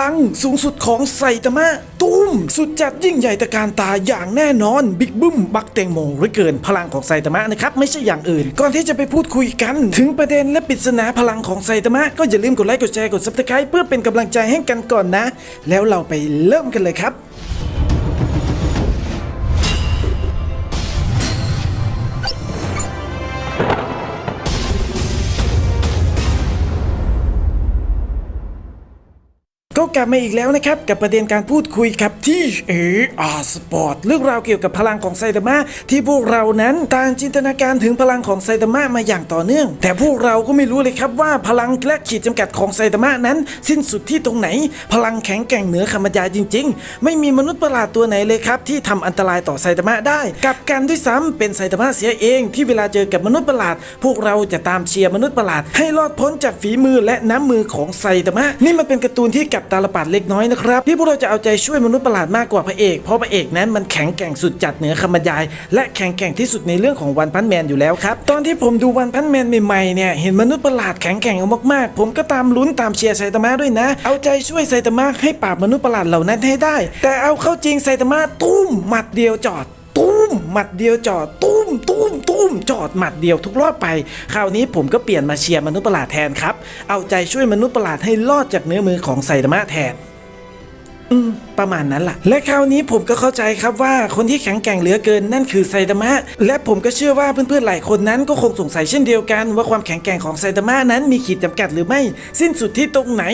ลังสูงสุดของไซตามะตุ้ม สุดจัดยิ่งใหญ่ตะการตาอย่างแน่นอนบิ๊กบึ้มบักแตงโมหรือเกินพลังของไซตามะนะครับ ไม่ใช่อย่างอื่น ก่อนที่จะไปพูดคุยกัน ถึงประเด็นและปริศนาพลังของไซตามะก็อย่าลืมกดไลค์กดแชร์กดซับสไครป์เพื่อเป็นกำลังใจให้กันก่อนนะ แล้วเราไปเริ่มกันเลยครับ กลับมาอีกแล้วนะครับ กับประเด็นการพูดคุยครับที่เออาสปอร์ตเรื่องราวเกี่ยวกับพลังของไซตามะที่พวกเรานั้นต่างจินตนาการถึงพลังของไซตามะมาอย่างต่อเนื่อง แต่พวกเราก็ไม่รู้เลยครับว่าพลังและขีดจำกัดของไซตามะนั้น สิ้นสุดที่ตรงไหน พลังแข็งแกร่งเหนือคำบรรยายจริง ๆ ไม่มีมนุษย์ประหลาดตัวไหนเลยครับที่ทำอันตรายต่อไซตามะได้กลับกันด้วยซ้ำเป็นไซตามะเสียเองที่เวลาเจอกับมนุษย์ประหลาด พวกเราจะตามเชียร์มนุษย์ประหลาด ให้รอดพ้นจากฝีมือและน้ำมือของไซตามะนี่มันเป็นการ์ตูนที่กับตาลปัดเล็กน้อยนะครับที่พวกเราจะเอาใจช่วยมนุษย์ประหลาดมากกว่าพระเอกเพราะพระเอกนั้นมันแข็งแกร่งสุดจัดเหนือคำบรรยาย และแข็งแกร่งที่สุดในเรื่องของวันพันแมนอยู่แล้วครับตอนที่ผมดูวันพันแมนใหม่ๆเนี่ยเห็นมนุษย์ประหลาดแข็งแกร่งมากๆ ผมก็ตามลุ้นตามเชียร์ไซตามะด้วยนะ เอาใจช่วยไซตามะให้ปราบมนุษย์ประหลาดเหล่านั้นให้ได้ แต่เอาเข้าจริงไซตามะตุ้มหมัดเดียวจอด ตุ้มหมัดเดียวจอดตุ้มตุ้ม ตุ้มจอดหมัดเดียวทุกรอบไป คราวนี้ผมก็เปลี่ยนมาเชียร์มนุษย์ประหลาดแทนครับ เอาใจช่วยมนุษย์ประหลาดให้รอดจากเนื้อมือของไซดามะแทน อืม ประมาณนั้นล่ะ และคราวนี้ผมก็เข้าใจครับว่าคนที่แข็งแกร่งเหลือเกินนั่นคือไซตามะ และผมก็เชื่อว่าเพื่อนๆหลายคนนั้นก็คงสงสัยเช่นเดียวกัน ว่าความแข็งแกร่งของไซตามะนั้นมีขีดจำกัดหรือไม่ สิ้นสุดที่ตรงไหน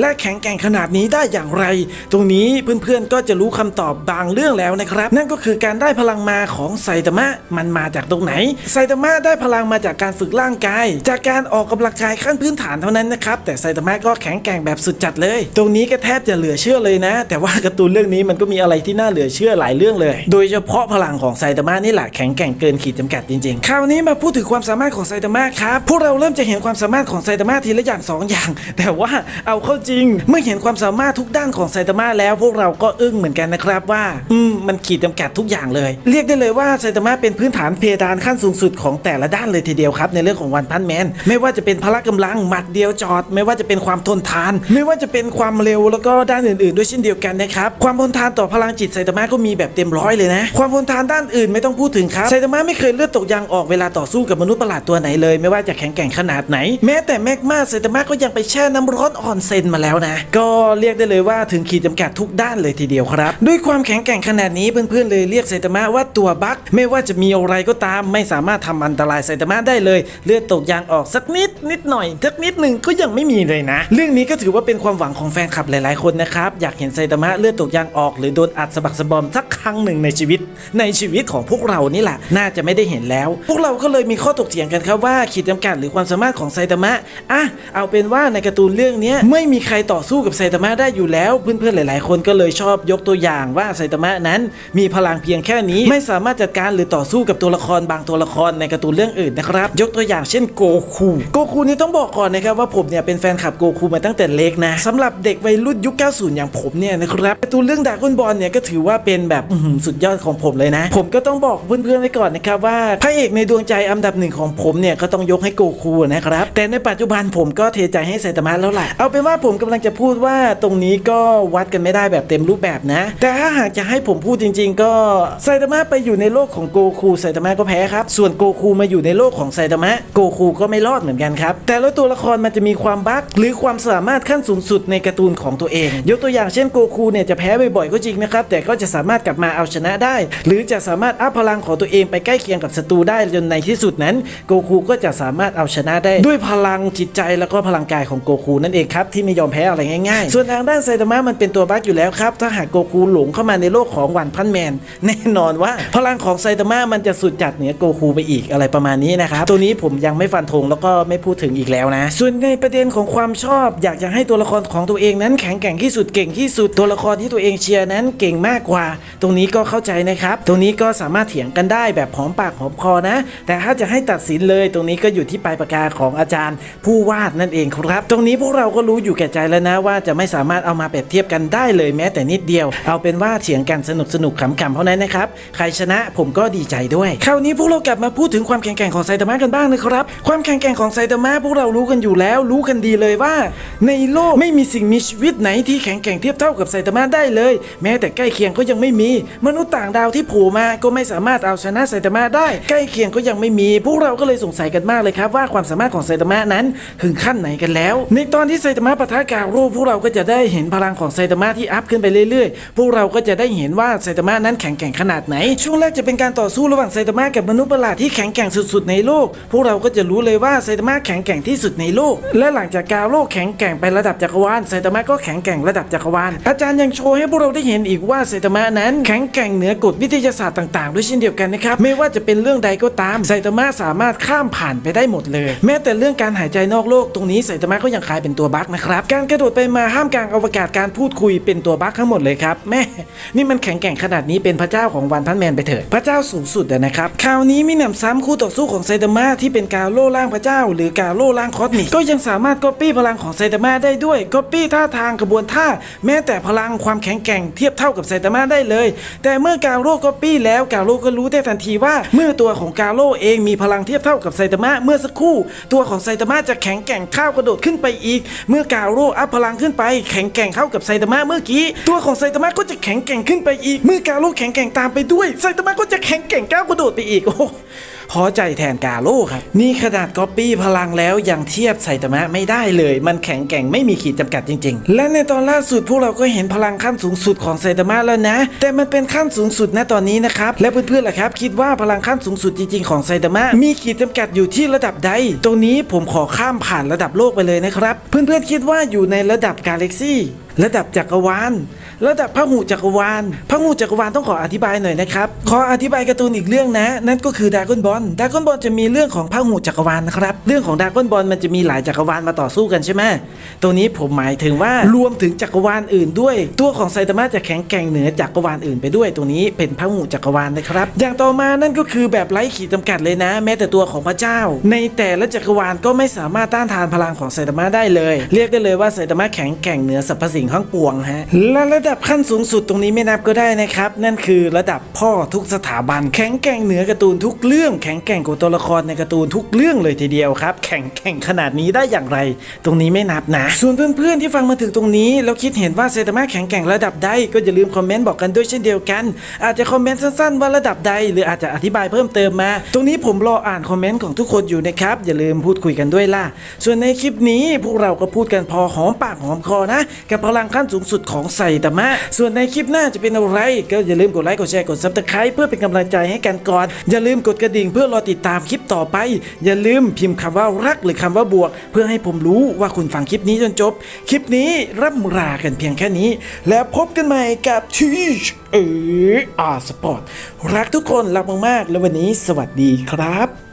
และแข็งแกร่งขนาดนี้ได้อย่างไร ตรงนี้เพื่อนๆก็จะรู้คำตอบบางเรื่องแล้วนะครับ นั่นก็คือการได้พลังมาของไซตามะมันมาจากตรงไหนไซตามะได้พลังมาจากการฝึกร่างกาย จากการออกกำลังกายขั้นพื้นฐานเท่านั้นนะครับแต่ไซตามะก็แข็งแกร่งแบบสุดจัดเลย ตรงนี้ก็แทบจะเหลือเชื่อเลยนะ แต่ว่าการ์ตูนเรื่องนี้มันก็มีอะไรที่น่าเหลือเชื่อหลายเรื่องเลย โดยเฉพาะพลังของไซตามะนี่แหละแข็งแกร่งเกินขีดจำกัดจริงๆ คราวนี้มาพูดถึงความสามารถของไซตามะครับ พวกเราเริ่มจะเห็นความสามารถของไซตามะทีละอย่างสองอย่าง แต่ว่าเอาเข้าจริง เมื่อเห็นความสามารถทุกด้านของไซตามะแล้วพวกเราก็อึ้งเหมือนกันนะครับว่า อืม มันขีดจำกัดทุกอย่างเลย เรียกได้เลยว่าไซตามะเป็นพื้นฐานเพดานขั้นสูงสุดของแต่ละด้านเลยทีเดียวครับในเรื่องของวันพันแมนไม่ว่าจะเป็นพละกำลังหมัดเดียวจอด ไม่ว่าจะเป็นความทนทาน ไม่ว่าจะเป็นความเร็วแล้วก็ด้านอื่น ๆ ด้วยเช่นเดียวกันนะครับความทนทานต่อพลังจิตไซตามะก็มีแบบเต็มร้อยเลยนะ ความทนทานด้านอื่นไม่ต้องพูดถึงครับไซตามะไม่เคยเลือดตกยางออกเวลาต่อสู้กับมนุษย์ประหลาดตัวไหนเลย ไม่ว่าจะแข็งแกร่งขนาดไหน แม้แต่แมกมาไซตามะก็ยังไปแช่น้ำร้อนออนเซนมาแล้วนะ ก็เรียกได้เลยว่าถึงขีดจำกัดทุกด้านเลยทีเดียวครับ ด้วยความแข็งแกร่งขนาดนี้เพื่อนๆเลยเรียกไซตามะว่าตัวบั๊กไม่ว่าจะมีอะไรก็ตาม ไม่สามารถทำอันตรายไซตามะได้เลย เลือดตกยางออกสักนิด นิดหน่อยสักนิดหนึ่งก็ยังไม่มีเลยนะ เรื่องนี้ก็ถือว่าเป็นความหวังของแฟนคลับหลายๆคนนะครับ อยากเห็นไซตามะเลือดตกยางออกหรือโดนอัดสะบักสะบอมสักครั้งหนึ่งในชีวิต ในชีวิตของพวกเรานี่แหละ น่าจะไม่ได้เห็นแล้ว พวกเราก็เลยมีข้อถกเถียงกันครับว่าขีดจำกัดหรือความสามารถของไซตามะอะเอาเป็นว่าในการ์ตูนเรื่องนี้ไม่มีใครต่อสู้กับไซตามะได้อยู่แล้วเพื่อนๆหลาย ๆ คนก็เลยชอบยกตัวอย่างว่าไซตามะนั้น มีพลังเพียงแค่นี้ ไม่สามารถจัดการหรือต่อสู้กับตัวละครบางตัวละครในการ์ตูนเรื่องอื่นนะครับ ยกตัวอย่างเช่นโกคูโกคูนี่ต้องบอกก่อนนะครับว่าผมเนี่ยเป็นแฟนคลับโกคูมาตั้งแต่เล็กนะสำหรับเด็กวัยรุ่นยุค 90 อย่างผมเนี่ยนะครับการ์ตูนเรื่องดราก้อนบอลเนี่ยก็ถือว่าเป็นแบบสุดยอดของผมเลยนะ ผมก็ต้องบอกเพื่อนๆไว้ก่อนนะครับว่าพระเอกในดวงใจอันดับหนึ่งของผมเนี่ยก็ต้องยกให้โกคูนะครับแต่ในปัจจุบันผมก็เทใจให้ไซตามะแล้วแหละเอาเป็นว่าผมกำลังจะพูดว่าตรงนี้ก็วัดกันไม่ได้แบบเต็มรูปแบบนะ แต่ถ้าหากจะให้ผมพูดจริง ๆ ก็ไซตามะไปอยู่ในโลกของโกคูไซตามะก็แพ้ครับส่วนโกคูมาอยู่ในโลกของไซตามะโกคูก็ไม่รอดเหมือนกันครับ แต่ละตัวละครมันจะมีความบั๊กหรือความสามารถขั้นสูงสุดในการ์ตูนของตัวเอง ยกตัวอย่างเช่นโกคูเนี่ยจะแพ้บ่อยๆก็จริงนะครับ แต่ก็จะสามารถกลับมาเอาชนะได้ หรือจะสามารถอัพพลังของตัวเองไปใกล้เคียงกับศัตรูได้จนในที่สุดนั้น โกคูก็จะสามารถเอาชนะได้ ด้วยพลังจิตใจแล้วก็พลังกายของโกคูนั่นเองครับที่ไม่ยอมแพ้อะไรง่ายๆ ส่วนทางด้านไซตามะมันเป็นตัวบั๊กอยู่แล้วครับถ้าหากโกคูหลงเข้ามาในโลกของวันพันแมนแน่นอนว่า พลังของไซตามะมันจะสุดจัดเหนือโกคูไปอีกอะไรประมาณนี้นะครับตัวนี้ผมยังไม่ฟันธงแล้วก็ไม่พูดถึงอีกแล้วนะ ส่วนในประเด็นของความชอบอยากจะให้ตัวละครของตัวเองนั้นแข็งแกร่งที่สุดเก่งที่สุดตัวละครที่ตัวเองเชียร์นั้นเก่งมากกว่า ตรงนี้ก็เข้าใจนะครับ ตรงนี้ก็สามารถเถียงกันได้แบบหอมปากหอมคอนะ แต่ถ้าจะให้ตัดสินเลยตรงนี้ก็อยู่ที่ปลายปากกาของอาจารย์ ผู้วาดนั่นเองครับ ตรงนี้พวกเราก็รู้อยู่แก่ใจแล้วนะว่าจะไม่สามารถเอามาเปรียบเทียบกันได้เลยแม้แต่นิดเดียว เอาเป็นว่าเถียงกันสนุกสนุกขำๆเท่านั้นนะครับใครชนะผมก็ดีใจด้วย คราวนี้พวกเรากลับมาพูดถึงความแข็งแกร่งของไซตามะกันบ้างนะครับ ความแข็งแกร่งของไซตามะพวกเรารู้กันอยู่แล้ว รู้กันดีเลยว่า ในโลกไม่มีสิ่งมีชีวิตไหนที่แข็งแกร่งเทียบเท่ากับไซตามะได้เลย แม้แต่ใกล้เคียงก็ยังไม่มี มนุษย์ต่างดาวที่โผล่มาก็ไม่สามารถเอาชนะไซตามะได้ ใกล้เคียงก็ยังไม่มี พวกเราก็เลยสงสัยกันมากเลยครับว่าความสามารถของไซตามะนั้นถึงขั้นไหนกันแล้ว ในตอนที่ไซตามะปะทะกาโร่พวกเราก็จะได้เห็นพลังของไซตามะที่อัพขึ้นไปเรื่อยๆ พวกเราก็จะได้เห็นว่าไซตามะนั้นแข็งแกร่งขนาดไหน ช่วงแรกจะเป็นการต่อสู้ระหว่างไซตามะกับมนุษย์ประหลาดที่แข็งแกร่งสุดๆในโลก พวกเราก็จะรู้เลยว่าไซตามะแข็งแกร่งที่สุดในโลก และหลังจากกาโร่แข็งแกร่งไประดับจักรวาลไซตามะก็แข็งแกร่งระดับจักรวาลอาจารย์ยังโชว์ให้พวกเราได้เห็นอีกว่าไซตามะนั้นแข็งแกร่งเหนือกฎวิทยาศาสตร์ต่างๆ ด้วยเช่นเดียวกันนะครับไม่ว่าจะเป็นเรื่องใดก็ตามไซตามะสามารถข้ามผ่านไปได้หมดเลย แม้แต่เรื่องการหายใจนอกโลกตรงนี้ไซตามะก็ยังคลายเป็นตัวบั๊กนะครับการกระโดดไปมาห้ามกลางอวกาศการพูดคุยเป็นตัวบั๊กทั้งหมดเลยครับแม่นี่มันแข็งแกร่งขนาดนี้เป็นพระเจ้าของวันพันแมนไปเถิดพระเจ้าสูงสุดนะครับคราวนี้มีหนำซ้ำคู่ต่อสู้ของไซตามะที่เป็นกาโล่ล่างพระเจ้า หรือกาโล่ล่างคอสมิกก็ยังสามารถก๊อปปี้พลังของไซตามะได้ด้วยก๊อปปี้ท่าทางกระบวนท่า แม้แต่พลังความแข็งแกร่งเทียบเท่ากับไซตามะได้เลย แต่เมื่อกาโร่ก๊อปปี้แล้วกาโร่ก็รู้ได้ทันทีว่า เมื่อตัวของกาโร่เองมีพลังเทียบเท่ากับไซตามะเมื่อสักครู่ ตัวของไซตามะจะแข็งแกร่งข้าวกระโดดขึ้นไปอีก เมื่อกาโร่อัพพลังขึ้นไป แข็งแกร่งเท่ากับไซตามะเมื่อกี้ ตัวของไซตามะก็จะแข็งแกร่งขึ้นไปอีก เมื่อกาโร่แข็งแกร่งตามไปด้วยไซตามะก็จะแข็งแกร่งก้าวกระโดดไปอีกโอ้ พอใจแทนกาโร่ครับ นี่ขนาดก๊อปปี้พลังแล้วยังเทียบไซตามะไม่ได้เลย มันแข็งแกร่งไม่มีขีดจำกัดจริง ๆ และในตอนล่าสุดพวกเราก็เห็นพลังขั้นสูงสุดของไซตามะแล้วนะ แต่มันเป็นขั้นสูงสุดณตอนนี้นะครับ และเพื่อนๆล่ะครับ คิดว่าพลังขั้นสูงสุดจริงๆของไซตามะมีขีดจำกัดอยู่ที่ระดับใด ตรงนี้ผมขอข้ามผ่านระดับโลกไปเลยนะครับ เพื่อนๆคิดว่าอยู่ในระดับกาแล็กซี่ระดับจักรวาล ระดับพหูจักรวาลพหูจักรวาลต้องขออธิบายหน่อยนะครับ ขออธิบายการ์ตูนอีกเรื่องนะ นั่นก็คือดากอนบอลดากอนบอลจะมีเรื่องของพหูจักรวาลนะครับ เรื่องของดากอนบอลมันจะมีหลายจักรวาลมาต่อสู้กันใช่ไหมตรงนี้ผมหมายถึงว่ารวมถึงจักรวาลอื่นด้วย ตัวของไซตามะจะแข็งแกร่งเหนือจักรวาลอื่นไปด้วย ตัวนี้เป็นพหูจักรวาลนะครับ อย่างต่อมานั่นก็คือแบบไร้ขีดจำกัดเลยนะ แม้แต่ตัวของพระเจ้า ในแต่ละจักรวาลก็ไม่สามารถต้านทานพลังของไซตามะได้เลย เรียกได้เลยว่าไซตามะแข็งแกร่งเหนือสรรพสิ่งทั้งปวงฮะและระดับขั้นสูงสุดตรงนี้ไม่นับก็ได้นะครับ นั่นคือระดับพ่อทุกสถาบัน แข็งแกร่งเหนือการ์ตูนทุกเรื่อง แข็งแกร่งกว่าตัวละครในการ์ตูนทุกเรื่องเลยทีเดียวครับ แข็งแกร่งขนาดนี้ได้อย่างไร ตรงนี้ไม่นับนะ ส่วนเพื่อนๆที่ฟังมาถึงตรงนี้แล้วคิดเห็นว่าเซตามะแข็งแกร่งระดับใดก็อย่าลืมคอมเมนต์บอกกันด้วยเช่นเดียวกัน อาจจะคอมเมนต์สั้นๆว่าระดับใด หรืออาจจะอธิบายเพิ่มเติมมา ตรงนี้ผมรออ่านคอมเมนต์ของทุกคนอยู่นะครับอย่าลืมพูดคุยกันด้วยล่ะ ส่วนในคลิปนี้พวกเราก็พูดกันพอหอมปากหอมคอนะกับพลังขั้นสูงสุดของไซตามะ ส่วนในคลิปหน้าจะเป็นอะไร ก็อย่าลืมกดไลค์กดแชร์กดซับสไครป์เพื่อเป็นกำลังใจให้กันก่อน อย่าลืมกดกระดิ่งเพื่อรอติดตามคลิปต่อไป อย่าลืมพิมพ์คำว่ารักหรือคำว่าบวก เพื่อให้ผมรู้ว่าคุณฟังคลิปนี้จนจบ คลิปนี้ร่ำลากันเพียงแค่นี้ แล้วพบกันใหม่กับทีเอออาสปอร์ตรักทุกคนรักมากๆ แล้ววันนี้สวัสดีครับ